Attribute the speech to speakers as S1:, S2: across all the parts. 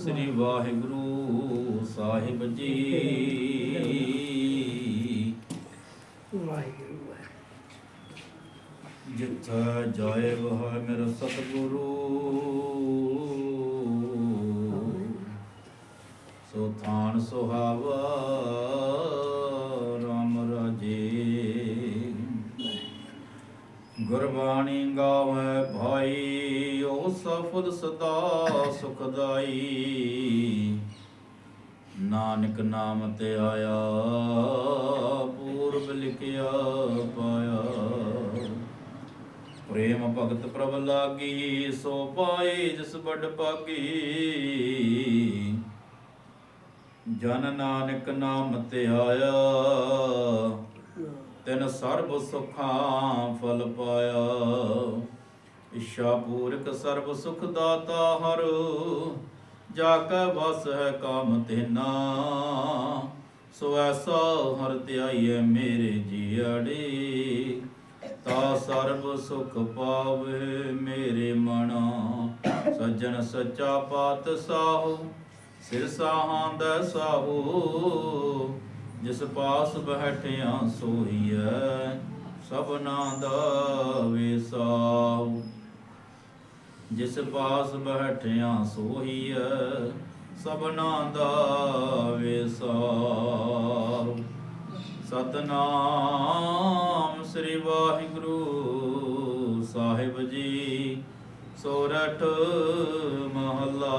S1: ਸ੍ਰੀ ਵਾਹਿਗੁਰੂ ਸਾਹਿਬ ਜੀ
S2: ਵਾਹਿਗੁਰੂ ਵਾਹਿਗੁਰੂ।
S1: ਜਿੱਥੈ ਜਾਏ ਵਹ ਮੇਰਾ ਸਤਿਗੁਰੂ, ਸੋ ਥਾਨ ਸੁਹਾਵਾ ਰਾਮ ਰਾਜੇ ਗੁਰਬਾਣੀ ਗਾਵੇ ਭਾਈ, ਉਹ ਸਫਲ ਸਦਾ ਸੁਖਦਾਈ। ਨਾਨਕ ਨਾਮ ਤੇ ਆਇਆ, ਪੂਰਬ ਲਿਖਿਆ ਪਾਇਆ। ਪ੍ਰੇਮ ਭਗਤ ਪ੍ਰਭ ਲਾਗੀ, ਸੋ ਪਾਏ ਜਿਸ ਵੱਡ ਪਾਗੀ। ਜਨ ਨਾਨਕ ਨਾਮ ਤੇ ਆਇਆ ਤਿਨ ਸਰਬ ਸੁਖਾਂ ਫਲ ਪਾਇਆ। ਇਸ਼ਾ ਪੂਰਕ ਸਰਬ ਸੁਖ ਦਾਤਾ ਹਰ, ਜਾ ਕੈ ਵਸ ਹੈ ਕਾਮ ਤੇਨਾ ਸੋ ਐਸਾ ਹਰ ਧਿਆਈਐ ਮੇਰੇ ਜੀਅੜੇ, ਤਾ ਸਰਬ ਸੁਖ ਪਾਵੇ ਮੇਰੇ ਮਨਾ। ਸੱਜਣ ਸੱਚਾ ਪਾਤ ਸਾਹੋ ਸਿਰ ਸਾਹਾਂ ਦਾ ਸਾਹੋ ਜਿਸ ਪਾਸ ਬੈਠਿਆ ਸੋਹੀਐ, ਸਭਨਾ ਦਾ ਵਿਸਾਹੋ ਜਿਸ ਪਾਸ ਬੈਠਿਆ ਸੋਹੀਐ, ਸਭਨਾ ਦਾ ਵਿਸਾਹੋ ਸਤਨਾਮ ਸ੍ਰੀ ਵਾਹਿਗੁਰੂ ਸਾਹਿਬ ਜੀ, ਸੋਰਠ ਮਹੱਲਾ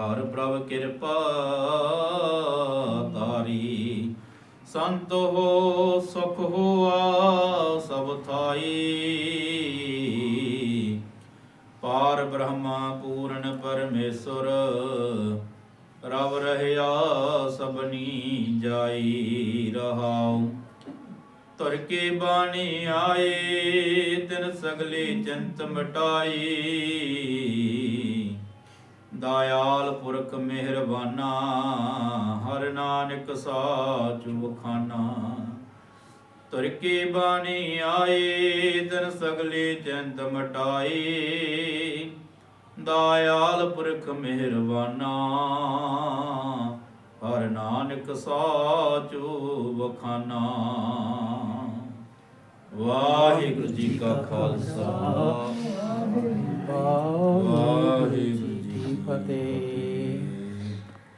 S1: ਹਰ ਪ੍ਰਭ ਕਿਰਪਾ ਤਾਰੀ ਸੰਤ ਹੋ, ਸੁਖ ਹੋਆ, ਸਭ ਥਾਈ। ਪਾਰ ਬ੍ਰਹਮਾ ਪੂਰਨ ਪਰਮੇਸ਼ਰ, ਰਵ ਰਹਿਆ ਸਭਨੀ ਜਾਈ ਰਹਾਉ। ਤੁਰ ਕੇ ਬਾਣੀ ਆਏ, ਤਿਨ ਸਗਲੇ ਚੰਤ ਮਟਾਈ। ਦਇਆਲ ਪੁਰਖ ਮਿਹਰਬਾਨਾ, ਹਰ ਨਾਨਕ ਸਾਚੁ ਖਾਨਾ ਤੁਰ ਕੇ ਬਾਣੀ ਆਏ ਤਿਨ ਸਗਲੇ ਚੰਦ ਮਟਾਈ ਦਇਆਲ ਪੁਰਖ ਮਿਹਰਬਾਨਾ, ਹਰ ਨਾਨਕ ਸਾਚੁ ਬਖਾਨਾ। ਵਾਹਿਗੁਰੂ ਜੀ ਕਾ ਖਾਲਸਾ। भगवते